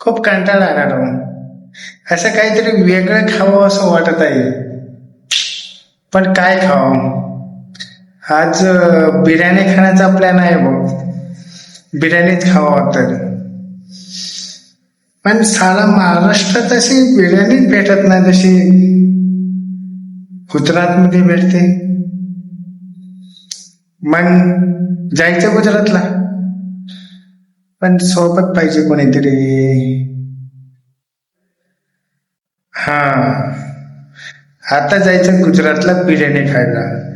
खूप कंटाळा आला राव. असं काहीतरी वेगळं खावं असं वाटत आहे. पण काय खावं? आज बिर्याणी खाण्याचा प्लॅन आहे बघ. बिर्याणीच खावं तर पण सारा महाराष्ट्रात तशी बिर्याणीच भेटत नाही जशी गुजरात मध्ये भेटते. मग जायचं गुजरातला? पण सोबत पाहिजे कोणीतरी. हा. आता जायचं गुजरातला बिर्याणी खायला.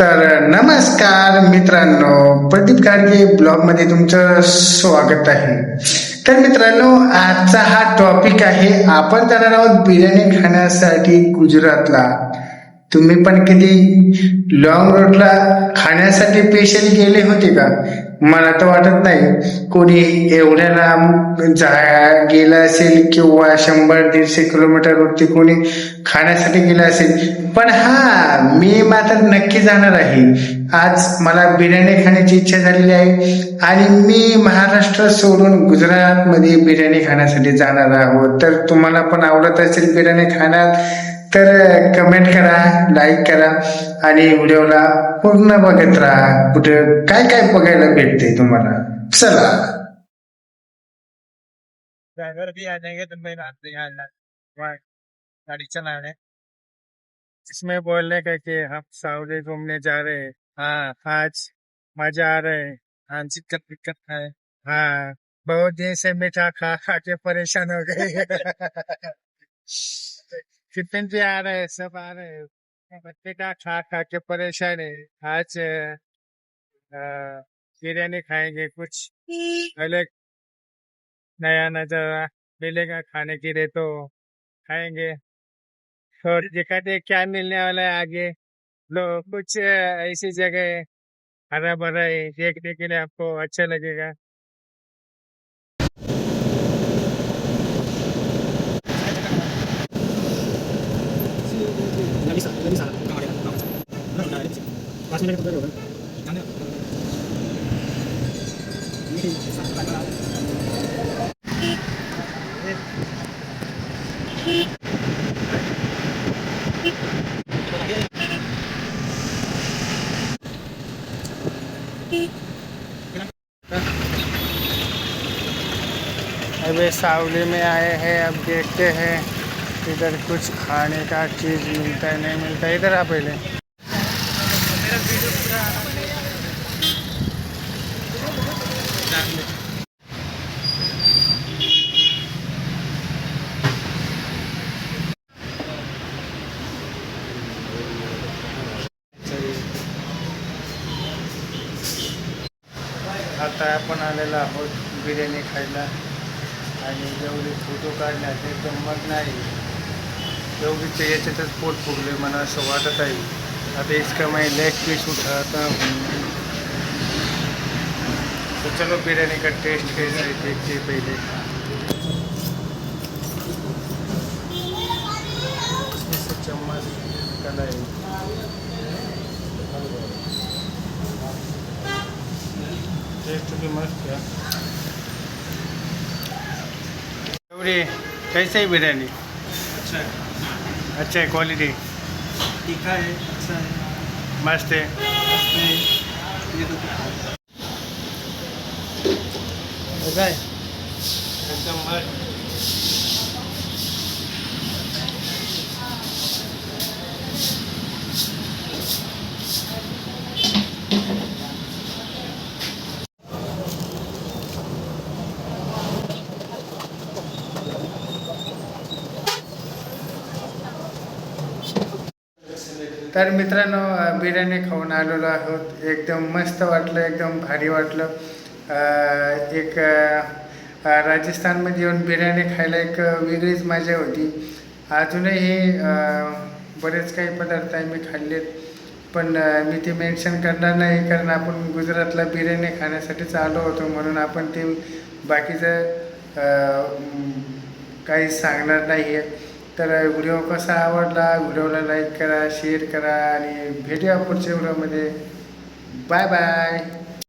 तर नमस्कार मित्रांनो प्रदीप गाडगे ब्लॉगमध्ये तुमचं स्वागत आहे. तर मित्रांनो आजचा हा टॉपिक आहे आपण जाणार आहोत बिर्याणी खाण्यासाठी गुजरातला. तुम्ही पण कधी लॉंग रूटला खाण्यासाठी पेशल गेले होते का? मला तर वाटत नाही. कोणी एवढ्या लांब जा गेला असेल किंवा शंभर दीडशे किलोमीटर वरती कोणी खाण्यासाठी गेला असेल. पण हा मी मात्र नक्की जाणार आहे. आज मला बिर्याणी खाण्याची इच्छा झालेली आहे आणि मी महाराष्ट्र सोडून गुजरातमध्ये बिर्याणी खाण्यासाठी जाणार आहोत. तर तुम्हाला पण आवडत असेल बिर्याणी खाण्यात. तर कमेंट करा लाईक करा आणि व्हिडिओला पूर्ण बघत राहा. कुठे काय काय बघायला भेटते तुम्हाला? चला. भी आ जाएंगे रात वहाँ गाड़ी चलाने इसमें बोलने का कि हम सऊदी घूमने जा रहे हैं। हाँ आज मजा आ रहा है। हाँ दिक्कत दिक्कत है हाँ बहुत दिन से मीठा खा खा के परेशान हो गए। टिफ़िन भी आ रहे सब आ रहे हैं। मीठा खा खा के परेशान है? आज बिरयानी खाएँगे कुछ। अलग नया नज़ारा मिलेगा खाने के लिए तो खाएँगे। और दिखाते क्या मिलने वाला है आगे। लोग कुछ ऐसी जगह हरा भरा है, देखने के लिए आपको अच्छा लगेगा। अबे सावली में आए हैं, अब देखते हैं, इधर कुछ खाने का चीज़ मिलता है, नहीं मिलता इधर आ पहले। आता आपण आलेलो आहोत बिर्याणी खायला. आणि एवढे फोटो काढण्यात एकदम मग नाही एवढी ते याच्यातच पोट फुगले मला असं वाटत आहे. आता इसका मैं लेग पीस उठाता हूँ। तो चलो बिरयानी का टेस्ट कैसा है देखते पहले। चम्मच है टेस्ट भी मस्त है। कैसे है बिरयानी? अच्छा अच्छा है क्वालिटी तीखा है अच्छा. है मस्त है मस्त है ये तो एकदम मस्त तर मित्रांनो बिर्याणी खाऊन आलेलो आहोत. एकदम मस्त वाटलं एकदम भारी वाटलं. एक राजस्थानमध्ये येऊन बिर्याणी खायला एक वेगळीच मजा होती. अजूनही बरेच काही पदार्थ आहे मी खाल्लेत. पण मी ते मेन्शन करणार नाही कारण आपण गुजरातला बिर्याणी खाण्यासाठीच आलो होतो म्हणून आपण ते बाकीचं काही सांगणार नाही आहे तर व्हिडिओ कसा आवडला व्हिडिओला लाईक करा शेअर करा आणि भेटूया पुढच्या व्हिडिओमध्ये. Bye bye